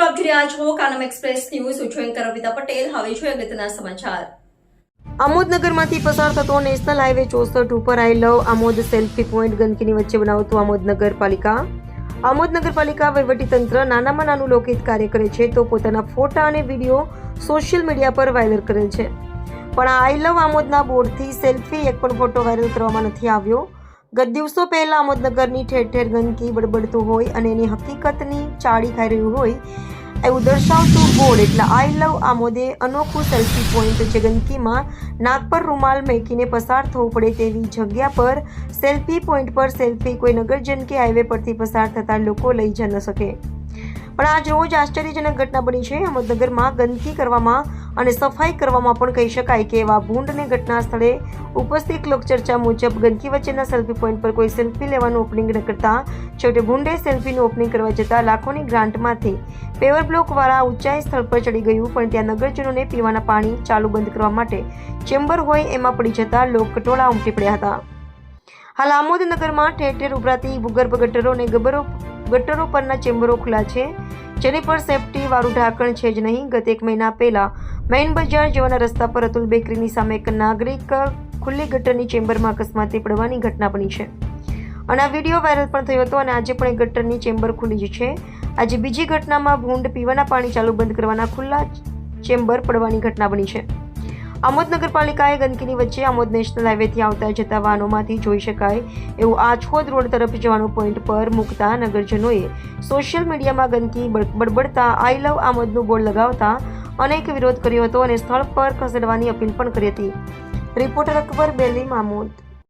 મિત્રો આમોદનગરમાંથી પસાર થતો નેશનલ હાઈવે ચોસઠ ઉપર I love Amod selfie point ગંદકીની વચ્ચે બનાવતું આમોદ નગરપાલિકા. આમોદ નગરપાલિકા વહીવટીતંત્ર નાનામાં નાનું લોકહિત કાર્ય કરે છે તો પોતાના ફોટા અને વીડિયો સોશિયલ મીડિયા પર વાયરલ કરે છે. પણ આઈ લવ આમોદના બોર્ડથી સેલ્ફી એક પણ ફોટો વાયરલ કરવામાં નથી આવ્યો. ગત દિવસો પહેલા આમોદનગરની ઠેર ઠેર ગંદકી બળબડતું હોય અને એની હકીકતની ચાળી ખાઈ રહ્યું હોય, એવું દર્શાવતું બોર્ડ એટલે આઈ લવ આમોદે અનોખું સેલ્ફી પોઈન્ટ જે ગંદકીમાં નાક પર રૂમાલ મેકીને પસાર થવું પડે તેવી જગ્યા પર સેલ્ફી પોઈન્ટ પર સેલ્ફી કોઈ નગરજન કે હાઈવે પરથી પસાર થતા લોકો લઈ જ ન શકે. પણ આજ રોજ આશ્ચર્યજનક ઘટના બની છે. અહમદનગરમાં ગંદકી કરવામાં અને સફાઈ કરવામાં પણ કહી શકાય કે એવા ભૂંડને ઘટના સ્થળે ઉપસ્થિત લોકચર્ચા મુજબ ગંદકી વચ્ચેના સેલ્ફી પોઈન્ટ પર કોઈ સેલ્ફી લેવાનું ઓપનિંગ ન કરતા છેવટે ભૂંડે સેલ્ફીનું ઓપનિંગ કરવા જતાં લાખોની ગ્રાન્ટમાંથી પેવર બ્લોક વાળા ઊંચાઈ સ્થળ પર ચડી ગયું, પણ ત્યાં નગરજનોને પીવાના પાણી ચાલુ બંધ કરવા માટે ચેમ્બર હોય એમાં પડી જતાં લોક કટોળા ઉમટી પડ્યા હતા. હાલ આમોદનગરમાં ઠેર ઠેર ઉભરાતી ભૂગર્ભ ગટરો અને ગબરો ગટરો પરના ચેમ્બરો ખુલ્લા છે. જેની પર સેફટી વાળું ઢાંકણ છે જ નહીં. ગત એક મહિના પહેલા મેઇન બજાર જવાના રસ્તા પર અતુલ બેકરીની સામે એક નાગરિક ખુલ્લી ગટરની ચેમ્બરમાં અકસ્માતે પડવાની ઘટના બની છે. અને આ વીડિયો વાયરલ પણ થયો હતો અને આજે પણ એક ગટરની ચેમ્બર ખુલ્લી જ છે. આજે બીજી ઘટનામાં ભૂંડ પીવાના પાણી ચાલુ બંધ કરવાના ખુલ્લા ચેમ્બર પડવાની ઘટના બની છે. આમોદ નગરપાલિકાએ ગંદકીની વચ્ચે આમોદ નેશનલ હાઈવેથી આવતા જતા વાહનોમાંથી જોઈ શકાય એવું આછોદ રોડ તરફ જવાનું પોઈન્ટ પર મૂકતા નગરજનોએ સોશિયલ મીડિયામાં ગંદકી બડબડતા આઈ લવ આમોદનું બોર્ડ લગાવતા અનેક વિરોધ કર્યો હતો અને સ્થળ પર ખસેડવાની અપીલ પણ કરી હતી. રિપોર્ટર અકબર બેલી, મામોદ.